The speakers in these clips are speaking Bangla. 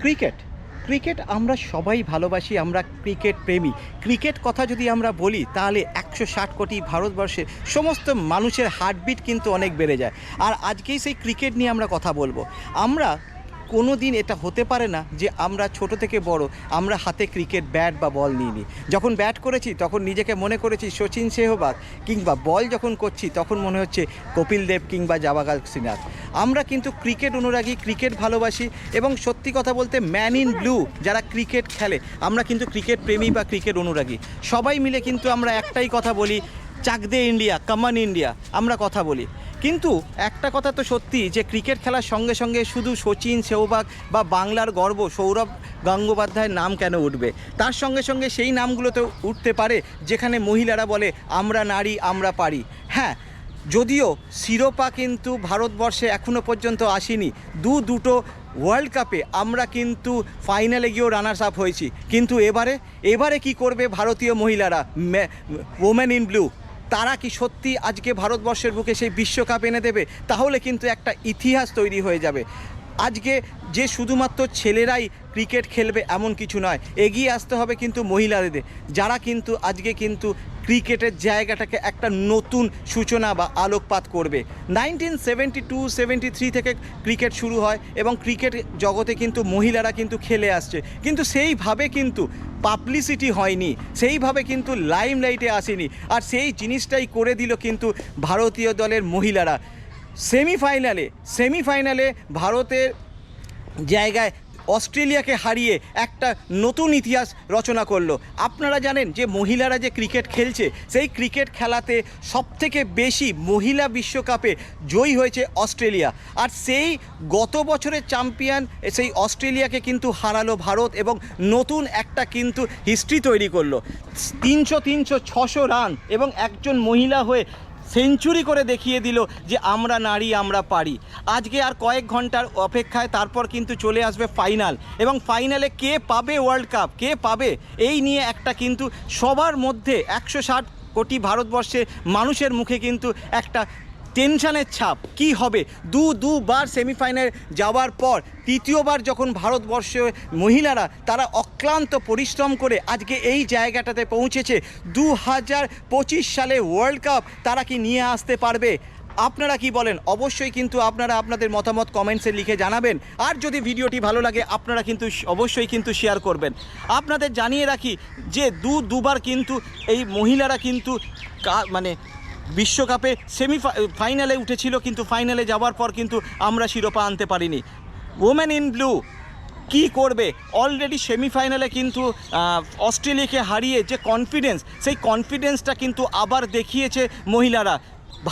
ক্রিকেট। ক্রিকেট আমরা সবাই ভালোবাসি, আমরা ক্রিকেট প্রেমী। ক্রিকেট কথা যদি আমরা বলি, তাহলে একশো ষাট কোটি ভারতবর্ষের সমস্ত মানুষের হার্টবিট কিন্তু অনেক বেড়ে যায়। আর আজকেই সেই ক্রিকেট নিয়ে আমরা কথা বলব। আমরা কোনো দিন এটা হতে পারে না যে আমরা ছোট থেকে বড়, আমরা হাতে ক্রিকেট ব্যাট বা বল নিয়ে নিই যখন ব্যাট করেছি, তখন নিজেকে মনে করেছি সচিন সেহবাগ কিংবা বল যখন করছি, তখন মনে হচ্ছে কপিল দেব কিংবা জাবাগাল সিনার আমরা কিন্তু ক্রিকেট অনুরাগী ক্রিকেট ভালোবাসি এবং সত্যি কথা বলতে ম্যান ইন ব্লু যারা ক্রিকেট খেলে, আমরা কিন্তু ক্রিকেট প্রেমী বা ক্রিকেট অনুরাগী। সবাই মিলে কিন্তু আমরা একটাই কথা বলি চাক দে ইন্ডিয়া, কামান ইন্ডিয়া, আমরা কথা বলি। কিন্তু একটা কথা তো সত্যি, যে ক্রিকেট খেলার সঙ্গে সঙ্গে শুধু সচিন সেহবাগ বা বাংলার গর্ব সৌরভ গঙ্গোপাধ্যায়ের নাম কেন উঠবে? তার সঙ্গে সঙ্গে সেই নামগুলো তো উঠতে পারে, যেখানে মহিলারা বলে, আমরা নারী, আমরা পারি। হ্যাঁ যদিও শিরোপা কিন্তু ভারতবর্ষে এখনও পর্যন্ত আসেনি। দু দুটো ওয়ার্ল্ড কাপে আমরা কিন্তু ফাইনালে গিয়েও রানার্স আপ হয়েছি। কিন্তু এবারে এবারে কি করবে ভারতীয় মহিলারা? ওমেন ইন ব্লু তারা কি সত্যি আজকে ভারতবর্ষের বুকে সেই বিশ্বকাপ এনে দেবে? তাহলে কিন্তু একটা ইতিহাস তৈরি হয়ে যাবে। আজকে যে শুধুমাত্র ছেলেরাই ক্রিকেট খেলবে এমন কিছু নয়, এগিয়ে আসতে হবে কিন্তু মহিলাদের। যারা কিন্তু আজকে কিন্তু ক্রিকেটের জায়গাটাকে একটা নতুন সূচনা বা আলোকপাত করবে। Nineteen seventy two seventy three থেকে ক্রিকেট শুরু হয় এবং ক্রিকেট জগতে কিন্তু মহিলারা কিন্তু খেলে আসছে। কিন্তু সেইভাবে কিন্তু পাবলিসিটি হয়নি, সেইভাবে কিন্তু লাইমলাইটে আসেনি আর সেই জিনিসটাই করে দিল কিন্তু ভারতীয় দলের মহিলারা। সেমিফাইনালে সেমিফাইনালে ভারতের জায়গায় অস্ট্রেলিয়াকে হারিয়ে একটা নতুন ইতিহাস রচনা করল। আপনারা জানেন যে মহিলারা যে ক্রিকেট খেলছে, সেই ক্রিকেট খেলাতে সবথেকে বেশি মহিলা বিশ্বকাপে জয়ী হয়েছে অস্ট্রেলিয়া। আর সেই গত বছরের চ্যাম্পিয়ন, সেই অস্ট্রেলিয়াকে কিন্তু হারালো ভারত এবং নতুন একটা কিন্তু হিস্ট্রি তৈরি করল। তিনশো তিনশো ছশো রান এবং একজন মহিলা হয়ে সেঞ্চুরি করে দেখিয়ে দিল যে আমরা নারী, আমরা পারি। আজকে আর কয়েক ঘণ্টার অপেক্ষায় তারপর কিন্তু চলে আসবে ফাইনাল। এবং ফাইনালে কে পাবে ওয়ার্ল্ড কাপ কে পাবে? এই নিয়ে একটা কিন্তু সবার মধ্যে একশো ষাট কোটি ভারতবর্ষের মানুষের মুখে কিন্তু একটা টেনশনের ছাপ, কি হবে? দু, দুবার সেমিফাইনাল যাওয়ার পর, তৃতীয়বার যখন ভারতবর্ষে মহিলারা, তারা অক্লান্ত পরিশ্রম করে আজকে এই জায়গাটাতে পৌঁছেছে দু হাজার পঁচিশ সালে ওয়ার্ল্ড কাপ তারা কি নিয়ে আসতে পারবে? আপনারা কি বলেন? অবশ্যই কিন্তু আপনারা আপনাদের মতামত কমেন্টসে লিখে জানাবেন। আর যদি ভিডিওটি ভালো লাগে, আপনারা কিন্তু অবশ্যই কিন্তু শেয়ার করবেন। আপনাদের জানিয়ে রাখি যে দু, দুবার কিন্তু এই মহিলারা কিন্তু মানে বিশ্বকাপে সেমি ফাইনালে উঠেছিল, কিন্তু ফাইনালে যাওয়ার পর কিন্তু আমরা শিরোপা আনতে পারিনি। ওমেন ইন ব্লু কি করবে? অলরেডি সেমিফাইনালে কিন্তু অস্ট্রেলিয়াকে হারিয়ে যে কনফিডেন্স সেই কনফিডেন্সটা কিন্তু আবার দেখিয়েছে মহিলারা।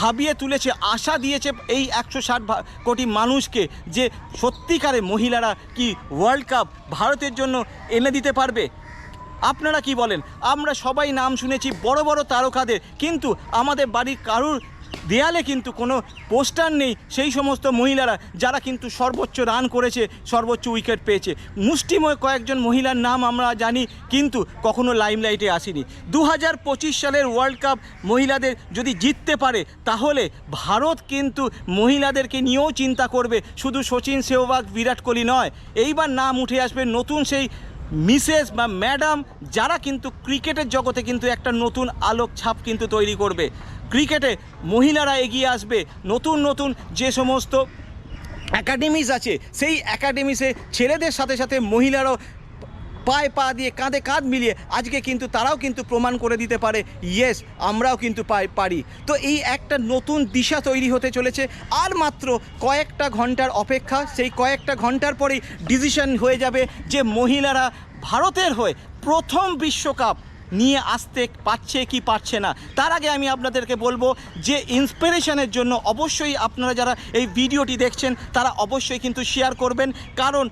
ভাবিয়ে তুলেছে, আশা দিয়েছে এই একশো ষাট কোটি মানুষকে যে সত্যিকারে মহিলারা কি ওয়ার্ল্ড কাপ ভারতের জন্য এনে দিতে পারবে। আপনারা কি বলেন? আমরা সবাই নাম শুনেছি বড় বড় তারকাদের, কিন্তু আমাদের বাড়ির কারুর দেয়ালে কিন্তু কোনো পোস্টার নেই। সেই সমস্ত মহিলারা, যারা কিন্তু সর্বোচ্চ রান করেছে, সর্বোচ্চ উইকেট পেয়েছে। মুষ্টিময় কয়েকজন মহিলার নাম আমরা জানি, কিন্তু কখনো লাইমলাইটে আসেনি। দু হাজার পঁচিশ সালের ওয়ার্ল্ড কাপ মহিলাদের যদি জিততে পারে, তাহলে ভারত কিন্তু মহিলাদেরকে নিয়েও চিন্তা করবে। শুধু সচিন সেহবাগ বিরাট কোহলি নয়, এইবার নাম উঠে আসবে নতুন সেই মিসেস বা ম্যাডাম, যারা কিন্তু ক্রিকেটের জগতে কিন্তু একটা নতুন আলোক ছাপ কিন্তু তৈরি করবে। ক্রিকেটে মহিলারা এগিয়ে আসবে, নতুন নতুন যে সমস্ত অ্যাকাডেমিস আছে, সেই অ্যাকাডেমিসে ছেলেদের সাথে সাথে মহিলারাও পায়ে পা দিয়ে কাঁধে কাঁধ মিলিয়ে আজকে কিন্তু তারাও কিন্তু প্রমাণ করে দিতে পারে ইয়েস আমরাও কিন্তু পারি। তো এই একটা নতুন দিশা তৈরি হতে চলেছে, আর মাত্র কয়েকটা ঘণ্টার অপেক্ষা, সেই কয়েকটা ঘণ্টার পরেই ডিসিশন হয়ে যাবে যে মহিলারা ভারতের হয়ে প্রথম বিশ্বকাপ নিয়ে আসতে পারছে কি পারছে না। তার আগে আমি আপনাদেরকে বলব যে ইন্সপিরেশনের জন্য অবশ্যই আপনারা যারা এই ভিডিওটি দেখছেন, তারা অবশ্যই কিন্তু শেয়ার করবেন। কারণ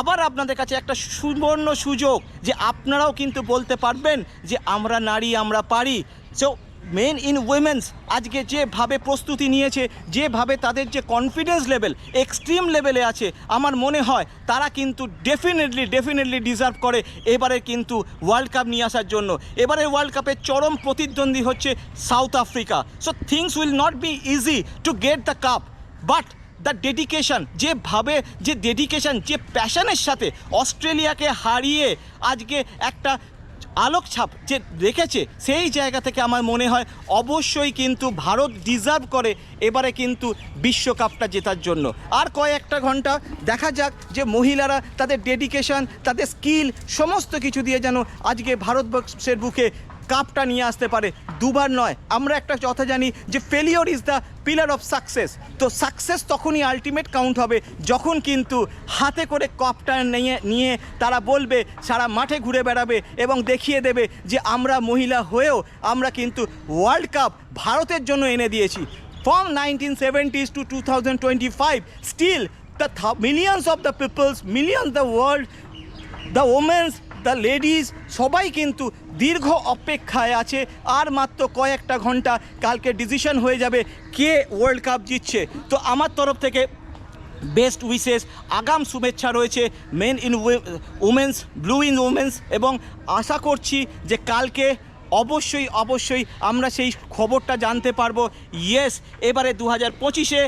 আবার আপনাদের কাছে একটা সুবর্ণ সুযোগ যে আপনারাও কিন্তু বলতে পারবেন যে আমরা নারী, আমরা পারি। সো মেন ইন উইমেন্স আজকে যেভাবে প্রস্তুতি নিয়েছে, যেভাবে তাদের যে কনফিডেন্স লেভেল এক্সট্রিম লেভেলে আছে, আমার মনে হয় তারা কিন্তু ডেফিনেটলি ডেফিনেটলি ডিজার্ভ করে। এবারে কিন্তু ওয়ার্ল্ড কাপ নিয়ে আসার জন্য। এবারে ওয়ার্ল্ড কাপের চরম প্রতিদ্বন্দ্বী হচ্ছে South Africa so things will not be easy to get the cup but the dedication যেভাবে যে ডেডিকেশন যে প্যাশনের সাথে অস্ট্রেলিয়াকে হারিয়ে আজকে একটা আলোক ছাপ যে রেখেছে, সেই জায়গা থেকে আমার মনে হয় অবশ্যই কিন্তু ভারত ডিজার্ভ করে এবারে কিন্তু বিশ্বকাপটা জেতার জন্য। আর কয়েকটা ঘণ্টা দেখা যাক যে মহিলারা তাদের ডেডিকেশন তাদের স্কিল সমস্ত কিছু দিয়ে যেন আজকে ভারতবর্ষের বুকে কাপটা নিয়ে আসতে পারে। দুবার নয়, আমরা একটা কথা জানি যে failure is the pillar of success তো সাকসেস তখনই আলটিমেট কাউন্ট হবে যখন কিন্তু হাতে করে কাপটা নিয়ে নিয়ে তারা বলবে, সারা মাঠে ঘুরে বেড়াবে এবং দেখিয়ে দেবে যে আমরা মহিলা হয়েও আমরা কিন্তু ওয়ার্ল্ড কাপ ভারতের জন্য এনে দিয়েছি। From nineteen seventies to two thousand twenty five still the millions of the peoples millions the world the women's the ladies সবাই কিন্তু দীর্ঘ অপেক্ষায় আছে। আর মাত্র কয়েকটা ঘণ্টা কালকে ডিসিশন হয়ে যাবে কে ওয়ার্ল্ড কাপ জিতছে। তো আমার তরফ থেকে বেস্ট উইসেস আগাম শুভেচ্ছা রয়েছে men in women's blue in women's এবং আশা করছি যে কালকে অবশ্যই অবশ্যই আমরা সেই খবরটা জানতে পারব। ইয়েস এবারে দু হাজার পঁচিশে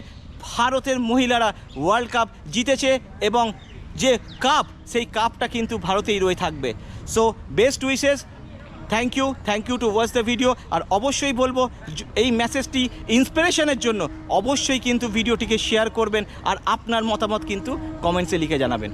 ভারতের মহিলারা ওয়ার্ল্ড কাপ জিতেছে এবং যে কাপ, সেই কাপটা কিন্তু ভারতেই রয়ে থাকবে। So best wishes thank you thank you to watch the video আর অবশ্যই বলব এই মেসেজটি ইন্সপিরেশনের জন্য অবশ্যই কিন্তু ভিডিওটিকে শেয়ার করবেন, আর আপনার মতামত কিন্তু কমেন্টসে লিখে জানাবেন।